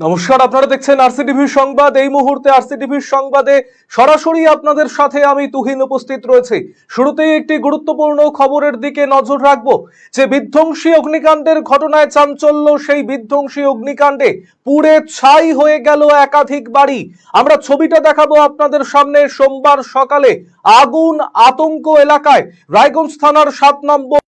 নমস্কার, আপনারা দেখছেন আরসিটিভি সংবাদ। এই মুহূর্তে আরসিটিভির সংবাদে সরাসরি আপনাদের সাথে আমি তুহিন উপস্থিত রয়েছে। শুরুতেই একটি গুরুত্বপূর্ণ খবরের দিকে নজর রাখব। যে বিধ্বংসী অগ্নিকাণ্ডের ঘটনায় চাঞ্চল্য, সেই বিধ্বংসী অগ্নিকাণ্ডে পুড়ে ছাই হয়ে গেল একাধিক বাড়ি। আমরা ছবিটা দেখাবো আপনাদের সামনে সোমবার সকালে আগুন আতঙ্ক এলাকায়, রায়গঞ্জ থানার সাত নম্বর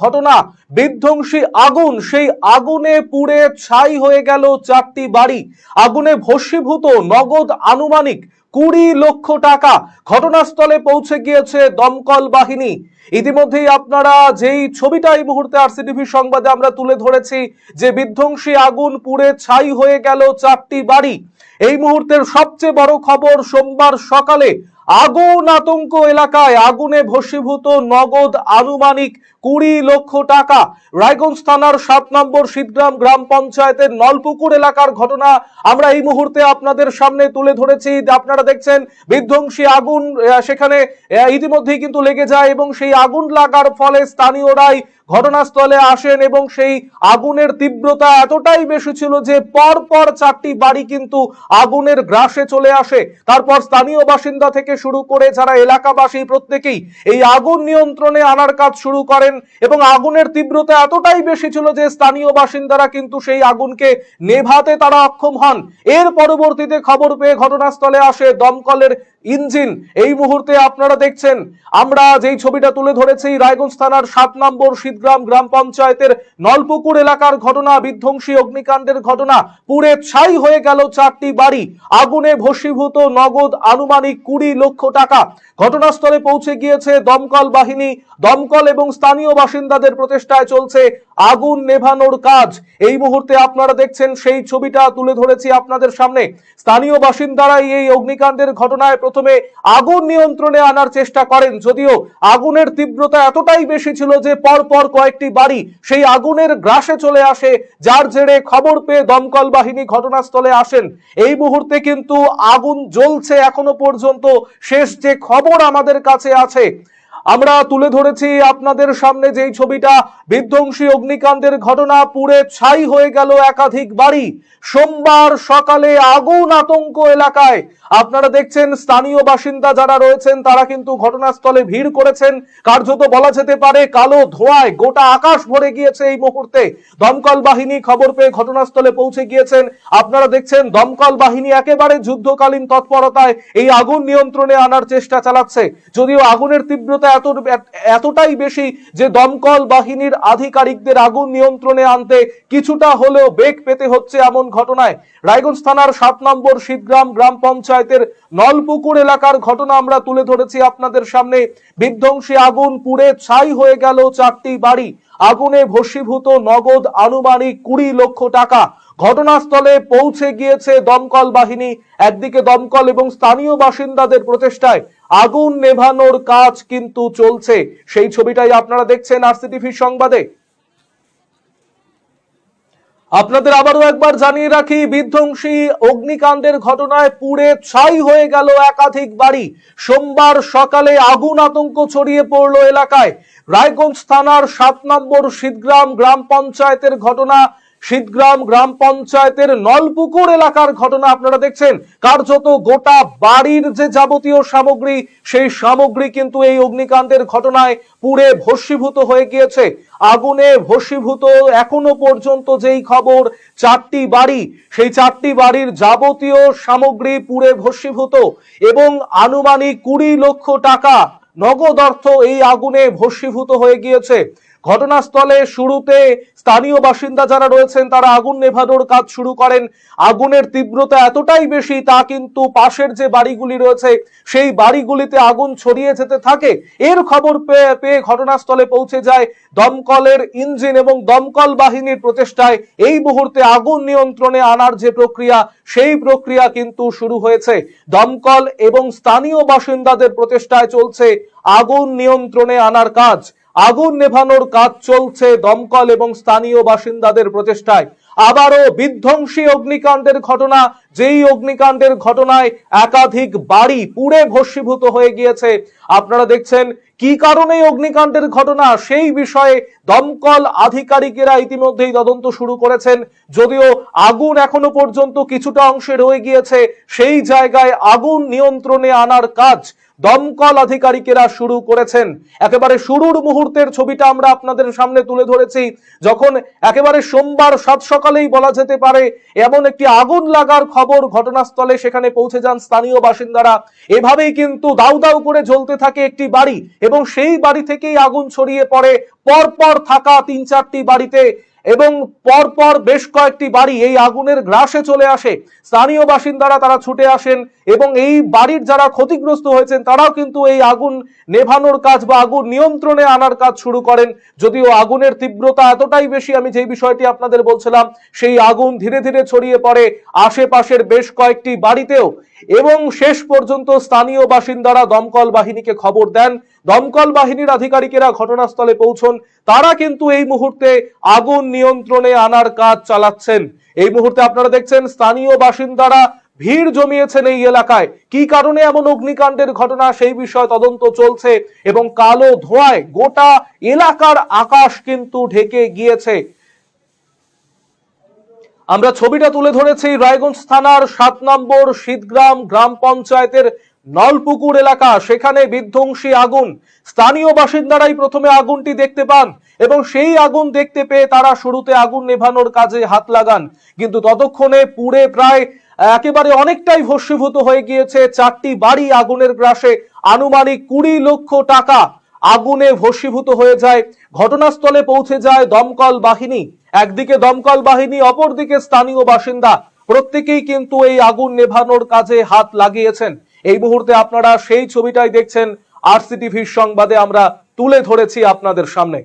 ঘটনা, বিধ্বংসী আগুন, সেই আগুনে পুড়ে ছাই হয়ে গেল চারটি বাড়ি। আগুনে ভস্মীভূত নগদ আনুমানিক কুড়ি লক্ষ টাকা। ঘটনাস্থলে পৌঁছে গিয়েছে দমকল বাহিনী। ইতিমধ্যেই আপনারা যেই ছবিটা এই মুহূর্তে আরসিটিভি সংবাদে আমরা তুলে ধরেছি, যে বিধ্বংসী আগুন পুড়ে ছাই হয়ে গেল চারটি বাড়ি। এই মুহূর্তের সবচেয়ে বড় খবর সোমবার সকালে আগুন আতঙ্ক এলাকায় আগুনে ভস্মীভূত নগদ আনুমানিক কুড়ি লক্ষ টাকা। রায়গঞ্জ থানার সাত নম্বর শীতগ্রাম গ্রাম পঞ্চায়েতের নলপুকুর এলাকার ঘটনা আমরা এই মুহূর্তে আপনাদের সামনে তুলে ধরেছি। আপনারা দেখছেন বিধ্বংসী আগুন সেখানে ইতিমধ্যেই কিন্তু লেগে যায় এবং সেই আগুন লাগার ফলে স্থানীয়রাই ঘটনাস্থলে আসেন এবং সেই আগুনের তীব্রতা এতটাই বেশি ছিল যে পর পর চারটি বাড়ি কিন্তু আগুনের গ্রাসে চলে আসে। তারপর স্থানীয় বাসিন্দা থেকে শুরু করে যারা এলাকাবাসী প্রত্যেকেই এই আগুন নিয়ন্ত্রণে আনার কাজ শুরু করেন এবং আগুনের তীব্রতা এতটাই বেশি ছিল যে স্থানীয় বাসিন্দারা কিন্তু সেই আগুনকে নেভাতে তারা অক্ষম হন। এর পরবর্তীতে খবর পেয়ে ঘটনাস্থলে আসে দমকলের ইঞ্জিন, এই মুহূর্তে আপনারা দেখছেন, আমরা যেই ছবিটা তুলে ধরেছি, রায়গঞ্জ থানার সাত নম্বর শীতগ্রাম গ্রাম পঞ্চায়েতের নলপুকুর এলাকার ঘটনা, বিধ্বংসী অগ্নিকাণ্ডের ঘটনা, পুড়ে ছাই হয়ে গেল চারটি বাড়ি, আগুনে ভস্মীভূত নগদ আনুমানিক কুড়ি লক্ষ টাকা। ঘটনাস্থলে পৌঁছে গিয়েছে দমকল বাহিনী, দমকল এবং স্থানীয় বাসিন্দাদের প্রচেষ্টায় চলছে আগুন নেভানোর কাজ। এই মুহূর্তে আপনারা দেখছেন সেই ছবিটা তুলে ধরেছি আপনাদের সামনে। স্থানীয় বাসিন্দারাই এই অগ্নিকাণ্ডের ঘটনায় প্রথমে আগুন নিয়ন্ত্রণে আনার চেষ্টা করেন। যদিও আগুনের তীব্রতা এতটাই বেশি ছিল যে পর পর কয়েকটি বাড়ি সেই আগুনের গ্রাসে চলে আসে, যার জেরে খবর পেয়ে দমকল বাহিনী ঘটনাস্থলে আসেন। এই মুহূর্তে কিন্তু আগুন জ্বলছে এখনও পর্যন্ত। শেষ যে খবর আমাদের কাছে আছে আমরা তুলে ধরেছি আপনাদের সামনে যেই ছবিটা। বিধ্বংসী অগ্নিকাণ্ডের ঘটনা পুড়ে ছাই হয়ে গেল একাধিক বাড়ি। সোমবার সকালে আগুন আতঙ্ক এলাকায়। আপনারা দেখছেন, স্থানীয় বাসিন্দা যারা রয়েছেন, তারা কিন্তু ঘটনাস্থলে ভিড় করেছেন। কার্যত বলা যেতে পারে, কালো ধোঁয়ায় গোটা আকাশ ভরে গিয়েছে এই মুহূর্তে। দমকল বাহিনী খবর পেয়ে ঘটনাস্থলে পৌঁছে গিয়েছেন। আপনারা দেখছেন, দমকল বাহিনী একেবারে যুদ্ধকালীন তৎপরতায় এই আগুন নিয়ন্ত্রণে আনার চেষ্টা চালাচ্ছে। যদিও আগুনের তীব্রতা এত, এতটাই বেশি যে দমকল বাহিনীর আধিকারিকদের আগুন নিয়ন্ত্রণে আনতে কিছুটা হলেও বেগ পেতে হচ্ছে এমন ঘটনায়। রায়গঞ্জ থানার সাত নম্বর শীতগ্রাম গ্রাম পঞ্চায়েতের নলপুকুর এলাকার ঘটনা আমরা তুলে ধরেছি আপনাদের সামনে। বিধ্বংসী আগুন পুড়ে ছাই হয়ে গেল চারটি বাড়ি। আগুনে ভস্মীভূত নগদ আনুমানিক কুড়ি লক্ষ টাকা। ঘটনাস্থলে পৌঁছে গিয়েছে দমকল বাহিনী। একদিকে দমকল এবং স্থানীয় বাসিন্দাদের প্রচেষ্টায় আগুন নেভানোর কাজ কিন্তু চলছে। সেই ছবিটাই আপনারা দেখছেন আরসিটিভি সংবাদে। আপনাদের আবারও একবার জানিয়ে রাখি, বিধ্বংসী অগ্নিকাণ্ডের ঘটনায় পুড়ে ছাই হয়ে গেল একাধিক বাড়ি। সোমবার সকালে আগুন আতঙ্ক ছড়িয়ে পড়ল এলাকায়। রায়গঞ্জ থানার সাত নম্বর শীতগ্রাম গ্রাম পঞ্চায়েতের ঘটনা শীতগ্রাম গ্রাম পঞ্চায়েতের নলপুকুর এলাকার ঘটনা আপনারা দেখছেন। কার্যত গোটা বাড়ির যে যাবতীয় সামগ্রী, সেই সামগ্রী কিন্তু এই অগ্নিকাণ্ডের ঘটনায় পুড়ে ভস্মীভূত হয়ে গিয়েছে। আগুনে ভস্মীভূত এখনও পর্যন্ত যেই খবর, চারটি বাড়ি, সেই চারটি বাড়ির যাবতীয় সামগ্রী পুড়ে ভস্মীভূত এবং আনুমানিক কুড়ি লক্ষ টাকা নগদ অর্থ এই আগুনে ভস্মীভূত হয়ে গিয়েছে। ঘটনাস্থলে শুরুতে স্থানীয় বাসিন্দা যারা রয়েছেন, তারা আগুন নেভানোর কাজ শুরু করেন। আগুনের তীব্রতা এতটাই বেশি, তা কিন্তু পাশের যে বাড়িগুলি রয়েছে, সেই বাড়িগুলিতে আগুন ছড়িয়ে যেতে থাকে। এর খবর পেয়ে ঘটনাস্থলে পৌঁছে যায় দমকলের ইঞ্জিন এবং দমকল বাহিনীর প্রচেষ্টায়। এই মুহূর্তে আগুন নিয়ন্ত্রণে আনার যে প্রক্রিয়া, সেই প্রক্রিয়া কিন্তু শুরু হয়েছে। দমকল এবং স্থানীয় বাসিন্দাদের প্রচেষ্টায় চলছে আগুন নিয়ন্ত্রণে আনার কাজ। আগুন নেভানোর কাজ চলছে দমকল এবং স্থানীয় বাসিন্দাদের প্রচেষ্টায়। আবারও বিধ্বংসী অগ্নিকাণ্ডের ঘটনা, যেই অগ্নিকাণ্ডের ঘটনায় একাধিক বাড়ি পুড়ে ভস্মীভূত হয়ে গিয়েছে। আপনারা দেখছেন কি কারণে অগ্নিকাণ্ডের ঘটনা, সেই বিষয়ে দমকল আধিকারিকেরা ইতিমধ্যেই তদন্ত শুরু করেছেন। যদিও আগুন এখনও পর্যন্ত কিছুটা অংশে রয়ে গিয়েছে, সেই জায়গায় আগুন নিয়ন্ত্রণে আনার কাজ দমকল আধিকারিকেরা শুরু করেছেন। একেবারে শুরুর মুহূর্তের ছবিটা আমরা আপনাদের সামনে তুলে ধরেছি। যখন একেবারে সোমবার সাত সকালেই বলা যেতে পারে, এমন একটি আগুন লাগার খবর ঘটনাস্থলে সেখানে পৌঁছে যান স্থানীয় বাসিন্দারা। এভাবেই কিন্তু দাউ দাউ করে জ্বলতে থাকে একটি বাড়ি এবং সেই বাড়ি থেকেই আগুন ছড়িয়ে পড়ে। পরপর থাকা তিন চারটি বাড়িতে এবং পরপর বেশ কয়েকটি বাড়ি এই আগুনের গ্রাসে চলে আসে। স্থানীয় বাসিন্দারা তারা ছুটে আসেন এবং এই বাড়ির যারা ক্ষতিগ্রস্ত হয়েছেন, তারাও কিন্তু এই আগুন নেভানোর কাজ বা আগুন নিয়ন্ত্রণে আনার কাজ শুরু করেন। যদিও আগুনের তীব্রতা এতটাই বেশি, আমি যেই বিষয়টি আপনাদের বলছিলাম, সেই আগুন ধীরে ধীরে ছড়িয়ে পড়ে আশেপাশের বেশ কয়েকটি বাড়িতেও। এবং শেষ পর্যন্ত স্থানীয় বাসিন্দারা দমকল বাহিনীকে খবর দেন দমকল বাহিনীর আধিকারিকেরা ঘটনাস্থলে পৌঁছন। তারা কিন্তু এই মুহূর্তে আগুন নিয়ন্ত্রণে আনার কাজ চালাচ্ছেন। এই মুহূর্তে আপনারা দেখছেন স্থানীয় বাসিন্দারা ভিড় জমিয়েছেন এই এলাকায়। কি কারণে এমন অগ্নিকাণ্ডের ঘটনা সেই বিষয়ে তদন্ত চলছে এবং কালো ধোঁয়ায় গোটা এলাকার আকাশ কিন্তু ঢেকে গিয়েছে। আমরা ছবিটা তুলে ধরেছি রায়গঞ্জ থানার সাত নম্বর শীতগ্রাম গ্রাম পঞ্চায়েতের নলপুকুর এলাকা, সেখানে বিধ্বংসী আগুন। স্থানীয় বাসিন্দারাই প্রথমে আগুনটি দেখতে পান এবং সেই আগুন দেখতে পেয়ে তারা শুরুতে আগুন নেভানোর কাজে হাত লাগান। কিন্তু ততক্ষণে পুড়ে প্রায়, একেবারে অনেকটাই ভস্মীভূত হয়ে গিয়েছে চারটি বাড়ি আগুনের গ্রাসে। আনুমানিক কুড়ি লক্ষ টাকা আগুনে ভস্মীভূত হয়ে যায়। ঘটনাস্থলে পৌঁছে যায় দমকল বাহিনী। একদিকে দমকল বাহিনী, অপরদিকে স্থানীয় বাসিন্দা। প্রত্যেকেই কিন্তু এই আগুন নেভানোর কাজে হাত লাগিয়েছেন। এই মুহূর্তে আপনারা সেই ছবিটাই দেখছেন আরসিটিভির সংবাদে। আমরা তুলে ধরেছি আপনাদের সামনে।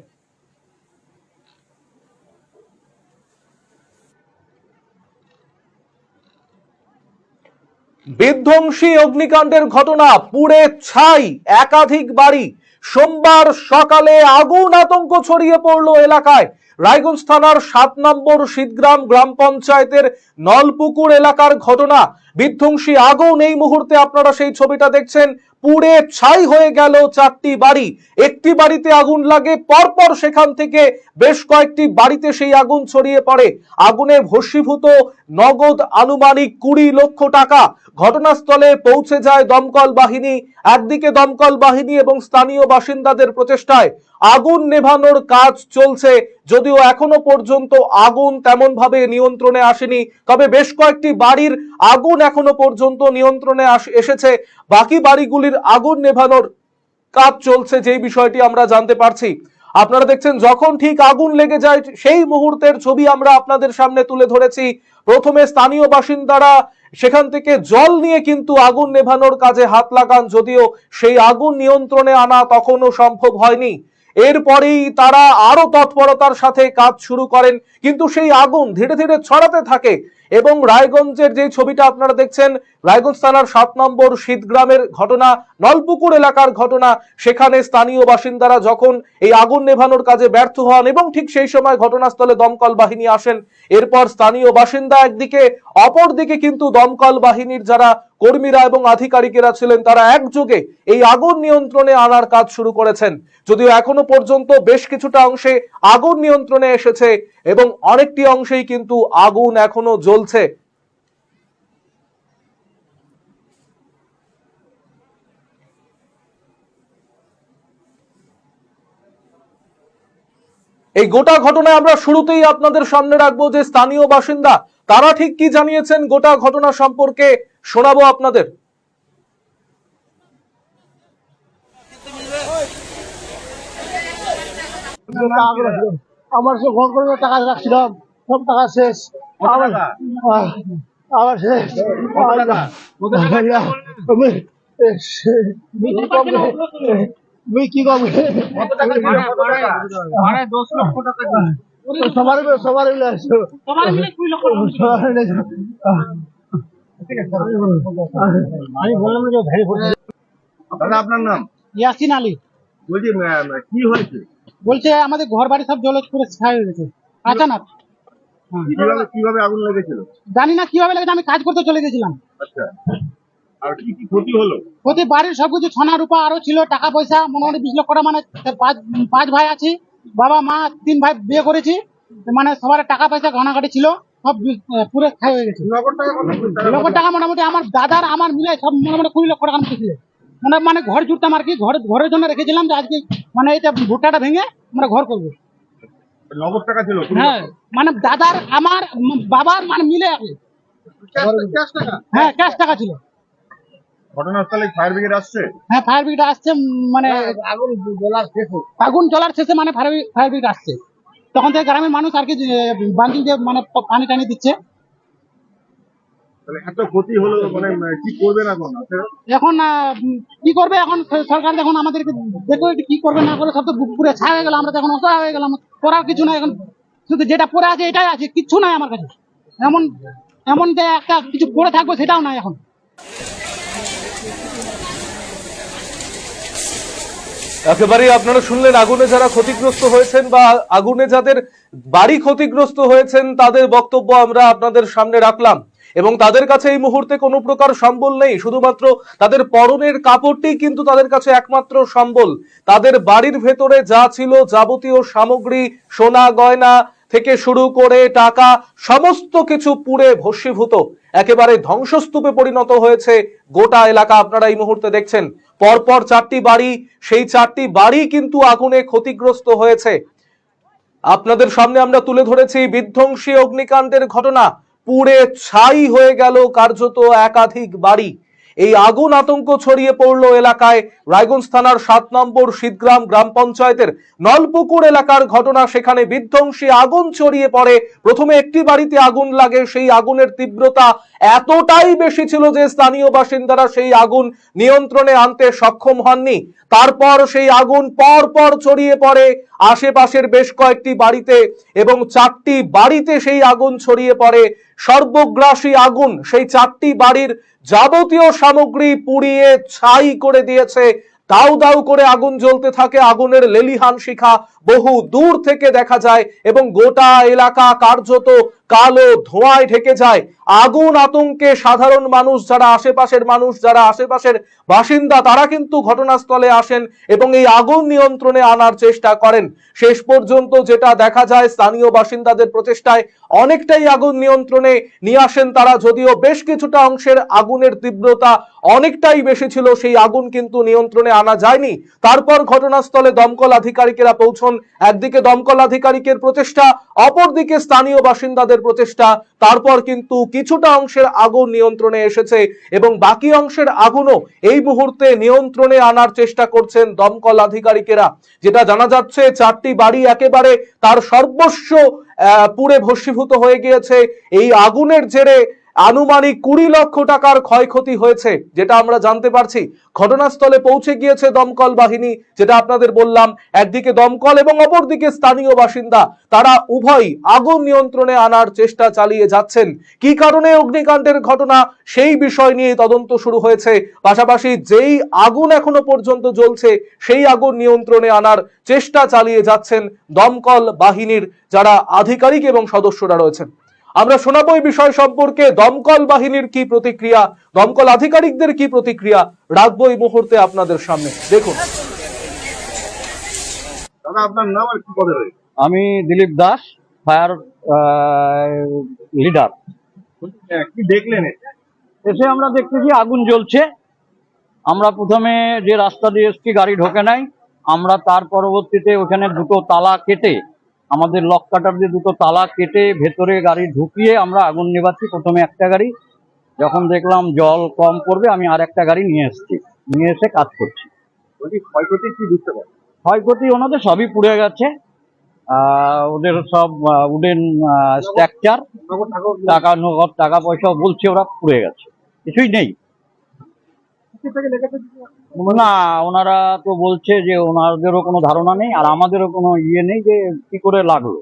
বিধ্বংসী অগ্নিকাণ্ডের ঘটনা পুড়ে ছাই একাধিক বাড়ি। সোমবার সকালে আগুন আতঙ্ক ছড়িয়ে পড়ল এলাকায়। রায়গঞ্জ থানার সাত নম্বর শীতগ্রাম গ্রাম পঞ্চায়েতের নলপুকুর এলাকার ঘটনা বিধ্বংসী আগুন এই মুহূর্তে আপনারা সেই ছবিটা দেখছেন। পুড়ে ছাই হয়ে গেল চারটি বাড়ি। একটি বাড়িতে আগুন লাগে, পরপর সেখান থেকে বেশ কয়েকটি বাড়িতে সেই আগুন ছড়িয়ে পড়ে। আগুনে ভস্মীভূত নগদ আনুমানিক কুড়ি লক্ষ টাকা। ঘটনাস্থলে পৌঁছে যায় দমকল বাহিনী। একদিকে দমকল বাহিনী এবং স্থানীয় বাসিন্দাদের প্রচেষ্টায় আগুন নেভানোর কাজ চলছে। যদিও এখনও পর্যন্ত আগুন তেমন ভাবে নিয়ন্ত্রণে আসেনি। তবে বেশ কয়েকটি বাড়ির আগুন এখনও পর্যন্ত নিয়ন্ত্রণে এসেছে। বাকি বাড়িগুলির আগুন নেভানোর কাজ চলছে, যেই বিষয়টি আমরা জানতে পারছি। আপনারা দেখছেন, যখন ঠিক আগুন লেগে যায়, সেই মুহূর্তের ছবি আমরা আপনাদের সামনে তুলে ধরেছি। প্রথমে স্থানীয় বাসিন্দারা সেখান থেকে জল নিয়ে কিন্তু আগুন নেভানোর কাজে হাত লাগান, যদিও সেই আগুন নিয়ন্ত্রণে আনা তখনও সম্ভব হয়নি। এরপরেই তারা আরও তৎপরতার সাথে কাজ শুরু করেন, কিন্তু সেই আগুন ধীরে ধীরে ছড়াতে থাকে। এবং রায়গঞ্জের যে ছবিটা আপনারা দেখছেন, রায়গঞ্জ থানার সাত নম্বর শীতগ্রামের ঘটনা, নলপুকুর এলাকার ঘটনা, সেখানে স্থানীয় বাসিন্দারা যখন এই আগুন নেভানোর কাজে ব্যর্থ হন এবং ঠিক সেই সময় ঘটনাস্থলে দমকল বাহিনী আসেন, এরপর স্থানীয় বাসিন্দা একদিকে, অপরদিকে কিন্তু দমকল বাহিনীর যারা কর্মীরা এবং আধিকারিকেরা ছিলেন তারা একযোগে এই আগুন নিয়ন্ত্রণে আনার কাজ শুরু করেছেন। যদিও এখনও পর্যন্ত বেশ কিছুটা অংশে আগুন নিয়ন্ত্রণে এসেছে এবং অনেকটি অংশেই কিন্তু আগুন এখনও জ্বলছে। এই গোটা ঘটনায় আমরা শুরুতেই আপনাদের সামনে রাখব যে স্থানীয় বাসিন্দা তারা ঠিক কি জানিয়েছেন গোটা ঘটনা সম্পর্কে শোনাবো আপনাদের। আমার সে ঘর করে টাকা রাখছিলাম সব টাকা শেষ। আবার আবার শেষ আমি আমি কি কম সবার সবার মিলে আসছো সবার মিলে আসছো। আমি বললাম যে ভাই দাদা আপনার নাম? ইয়াসিন আলী। বলছি কি হয়েছে? বলছে আমাদের ঘর বাড়ি সব জলে পুরো ছাই হয়ে গেছে। আচানক। কীভাবে কীভাবে আগুন লেগেছিল? জানি না কীভাবে লেগেছে আমি কাজ করতে চলে গেছিলাম। আচ্ছা। আর কি কি ক্ষতি হলো? প্রতি বাড়ির সবকিছু সোনা রূপা আরও ছিল টাকা পয়সা মনে মোটামুটি বিশ লক্ষ টাকা মানে পাঁচ পাঁচ ভাই আছি। বাবা মা তিন ভাই বিয়ে করেছি। মানে সবার টাকা পয়সা ঘনাঘাটি ছিল সব পুরো খাই হয়ে গেছে। লক্ষ টাকা মোটামুটি আমার দাদার আমার মিলে সব মোটামুটি কুড়ি লক্ষ টাকা ছিল মানে মানে ঘর জুটতাম আর কি ঘর ঘরের জন্য রেখেছিলাম যে আজকে মানে এটা ভুট্টাটা ভেঙে আমরা ঘর করব। নগদ টাকা ছিল হ্যাঁ মানে দাদার আমার বাবার মানে মিলে হ্যাঁ ক্যাশ টাকা ছিল। ঘটনাস্থলে ফায়ার ব্রিগেড আসছে? হ্যাঁ ফায়ার ব্রিগেড আসছে মানে আগুন জ্বলার শেষে। আগুন জ্বলার শেষে মানে ফায়ার ব্রিগেড আসছে। তখন থেকে গ্রামের মানুষ আর কি দিয়ে মানে পানি টানি দিচ্ছে। এত ক্ষতি হলো মানে কি করবেন এখন? এখন কি করবে এখন সরকার এখন আমাদেরকে দেখো কি করবে না করবে সব তো পুরে ছায়া হয়ে গেল আমরা তো এখন অসহায় হয়ে গেলাম করার কিছু নাই এখন। শুধু যেটা পড়ে আছে এটাই আছে কিচ্ছু নাই আমার কাছে। এমন এমন যে একটা কিছু পড়ে থাকব সেটাও নাই এখন। একেবারেই আপনারা শুনলেন, আগুনে যারা ক্ষতিগ্রস্ত হয়েছেন বা আগুনে যাদের বাড়ি ক্ষতিগ্রস্ত হয়েছেন, তাদের বক্তব্য আমরা আপনাদের সামনে রাখলাম। এবং তাদের কাছে এই মুহূর্তে কোনো প্রকার সম্বল নেই, শুধুমাত্র তাদের পরনের কাপড়টি কিন্তু তাদের কাছে একমাত্র সম্বল। তাদের বাড়ির ভেতরে যা ছিল যাবতীয় সামগ্রী, সোনা, গয়না থেকে শুরু করে টাকা, সমস্ত কিছু পুড়ে ভস্মীভূত। একেবারে ধ্বংসস্তূপে পরিণত হয়েছে গোটা এলাকা। আপনারা এই মুহূর্তে দেখছেন, পরপর চারটি বাড়ি, সেই চারটি বাড়ি কিন্তু আগুনে ক্ষতিগ্রস্ত হয়েছে। আপনাদের সামনে আমরা তুলে ধরেছি বিধ্বংসী অগ্নিকাণ্ডের ঘটনা। পুড়ে ছাই হয়ে গেল কার্যত একাধিক বাড়ি। এই আগুন আতঙ্ক ছড়িয়ে পড়ল এলাকায়। রায়গঞ্জ থানার সাত নম্বর শীতগ্রাম গ্রাম পঞ্চায়েতের নলপুকুর এলাকার ঘটনা, সেখানে বিধ্বংসী আগুন ছড়িয়ে পড়ে। প্রথমে একটি বাড়িতে আগুন লাগে, সেই আগুনের তীব্রতা এতটাই বেশি ছিল যে স্থানীয় বাসিন্দারা সেই আগুন নিয়ন্ত্রণে আনতে সক্ষম হননি। তারপর সেই আগুন পর পর ছড়িয়ে পড়ে। আশেপাশের বেশ কয়েকটি বাড়িতে এবং চারটি বাড়িতে সেই আগুন ছড়িয়ে পড়ে। সর্বগ্রাসী আগুন, সেই চারটি বাড়ির যাবতীয় সামগ্রী পুড়িয়ে ছাই করে দিয়েছে। দাউ দাউ করে আগুন জ্বলতে থাকে। আগুনের লেলিহান শিখা বহু দূর থেকে দেখা যায় এবং গোটা এলাকা কার্যত কালো ধোঁয়ায় ঢেকে যায়। আগুন আতঙ্কে সাধারণ মানুষ যারা, আশেপাশের মানুষ যারা, আশেপাশের বাসিন্দা, তারা কিন্তু ঘটনাস্থলে আসেন এবং এই আগুন নিয়ন্ত্রণে আনার চেষ্টা করেন। শেষ পর্যন্ত যেটা দেখা যায়, স্থানীয় বাসিন্দাদের প্রচেষ্টায় অনেকটাই আগুন নিয়ন্ত্রণে নিয়ে আসেন তারা, যদিও বেশ কিছুটা অংশের আগুনের তীব্রতা অনেকটাই বেশি ছিল, সেই আগুন কিন্তু নিয়ন্ত্রণে আনা যায়নি। তারপর ঘটনাস্থলে দমকল আধিকারিকেরা পৌঁছন। একদিকে দমকল আধিকারিকের প্রচেষ্টা, অপরদিকে স্থানীয় বাসিন্দাদের প্রচেষ্টা তারপর কিন্তু কিছুটা অংশের আগুন নিয়ন্ত্রণে এসেছে এবং বাকি অংশের আগুনও এই মুহূর্তে নিয়ন্ত্রণে আনার চেষ্টা করছেন দমকল আধিকারিকেরা। যেটা জানা যাচ্ছে, চারটি বাড়ি একেবারে তার সর্বস্ব পুরে ভস্মীভূত হয়ে গিয়েছে। এই আগুনের জেরে আনুমানিক কুড়ি লক্ষ টাকার ক্ষয়ক্ষতি হয়েছে, যেটা আমরা জানতে পারছি। ঘটনাস্থলে পৌঁছে গিয়েছে দমকল বাহিনী, যেটা আপনাদের বললাম, একদিকে দমকল এবং অপরদিকে স্থানীয় বাসিন্দা। তারা উভয় আগুন নিয়ন্ত্রণে আনার চেষ্টা চালিয়ে যাচ্ছেন। কি কারণে অগ্নিকাণ্ডের ঘটনা, সেই বিষয় নিয়ে তদন্ত শুরু হয়েছে। পাশাপাশি যেই আগুন এখনও পর্যন্ত জ্বলছে, সেই আগুন নিয়ন্ত্রণে আনার চেষ্টা চালিয়ে যাচ্ছেন দমকল বাহিনীর যারা আধিকারিক এবং সদস্যরা রয়েছেন। আমরা শোনাবো এই বিষয় সম্পর্কে দমকল বাহিনীর কি প্রতিক্রিয়া দমকল আধিকারিকদের কি প্রতিক্রিয়া রাখব এই মুহূর্তে আপনাদের সামনে। দেখুন। দাদা আপনার নাম আর কি পদে রয়েছে? আমি দিলীপ দাস ফায়ার লিডার। হ্যাঁ, কি দেখলেন এসে আমরা দেখতেছি আগুন জ্বলছে। আমরা প্রথমে যে রাস্তা দিয়ে এসছি গাড়ি ঢোকে নাই। আমরা তার পরবর্তীতে ওখানে দুটো তালা কেটে আমাদের লক কাটার দিয়ে দুটো তালা কেটে ভেতরে গাড়ি ঢুকিয়ে আমরা আগুন নেবাচ্ছি প্রথমে একটা গাড়ি। যখন দেখলাম জল কম পড়বে আমি আর একটা গাড়ি নিয়ে এসেছি। নিয়ে এসে কাজ করছি। ক্ষয়ক্ষতি কি বুঝতে পারছেন ক্ষয়ক্ষতি ওনাদের সবই পুড়ে গেছে। আহ, ওদের সব উডেন স্ট্রাকচার টাকা টাকা নগদ টাকা পয়সা বলছে ওরা পুড়ে গেছে। কিছুই নেই। না ওনারা তো বলছে যে ওনাদেরও কোনো ধারণা নেই আর আমাদেরও কোনো ইয়ে নেই যে কি করে লাগল।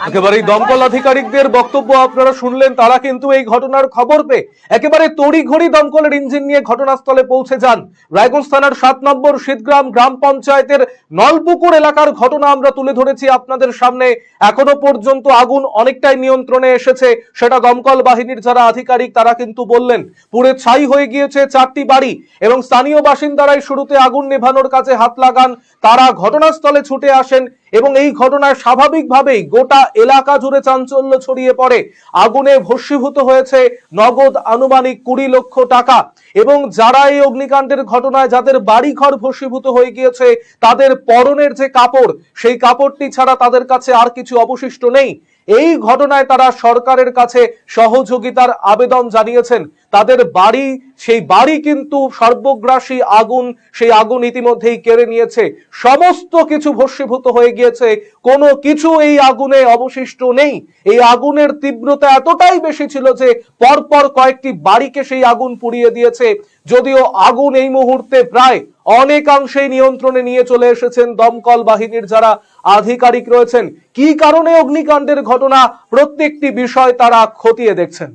গ্যাস একেবারেই দমকল আধিকারিকদের বক্তব্য আপনারা শুনলেন তারা কিন্তু এই ঘটনার খবর পেয়ে একেবারে তড়িঘড়ি দমকলের ইঞ্জিন নিয়ে ঘটনাস্থলে পৌঁছে যান। রায়গঞ্জ থানার সাত নম্বর শীতগ্রাম গ্রাম পঞ্চায়েতের নলপুকুর এলাকার ঘটনা আমরা তুলে ধরেছি আপনাদের সামনে। এখনও পর্যন্ত আগুন অনেকটাই নিয়ন্ত্রণে এসেছে সেটা দমকল বাহিনীর যারা আধিকারিক তারা কিন্তু বললেন। পুরে ছাই হয়ে গিয়েছে চারটি বাড়ি এবং স্থানীয় বাসিন্দারাই শুরুতে আগুন নেভানোর কাছে হাত লাগান তারা ঘটনাস্থলে ছুটে আসেন এবং এই ঘটনায় স্বাভাবিকভাবেই গোটা এলাকা জুড়ে চাঞ্চল্য ছড়িয়ে পড়ে। আগুনে ভস্মীভূত হয়েছে নগদ আনুমানিক কুড়ি লক্ষ টাকা এবং যারা এই অগ্নিকাণ্ডের ঘটনায় যাদের বাড়ি ঘর ভস্মীভূত হয়ে গিয়েছে, তাদের পরনের যে কাপড়, সেই কাপড়টি ছাড়া তাদের কাছে আর কিছু অবশিষ্ট নেই। এই ঘটনায় তারা সরকারের কাছে সহযোগিতার আবেদন জানিয়েছেন। তাদের বাড়ি, সেই বাড়ি কিন্তু সর্বগ্রাসী আগুন, সেই আগুন ইতিমধ্যেই কেড়ে নিয়েছে। সমস্ত কিছু ভস্মীভূত হয়ে গিয়েছে। কোনো কিছু এই আগুনে অবশিষ্ট নেই। এই আগুনের তীব্রতা এতটাই বেশি ছিল যে পরপর কয়েকটি বাড়িকে সেই আগুন পুড়িয়ে দিয়েছে। যদিও আগুন এই মুহূর্তে প্রায় অনেকাংশেই নিয়ন্ত্রণে নিয়ে চলে এসেছেন দমকল বাহিনীর যারা আধিকারিক রয়েছেন কি কারণে অগ্নিকাণ্ডের ঘটনা প্রত্যেকটি বিষয় তারা খতিয়ে দেখছেন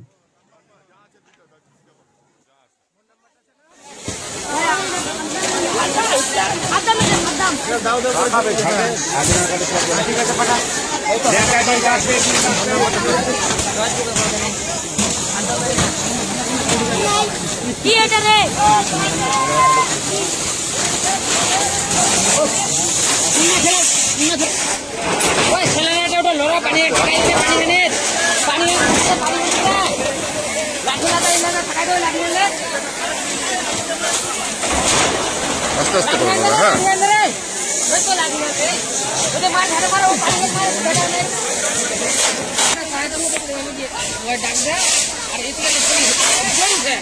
কি এটা রে ওই ছেলেটা ওটা লোড়া পানি ঠাকাইছে পানি এনে পানি পানি লাঠি লাগা এনে ঠাকাই দেবে লাঠি এনে আস্তে আস্তে করব হ্যাঁ। ওই তো ওটা মার ধারে মারো পানি ডাক দে। আর এই থেকে তো জয়েন দে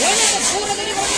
ওই না তো পুরো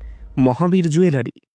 মহাবীর জুয়েলারি।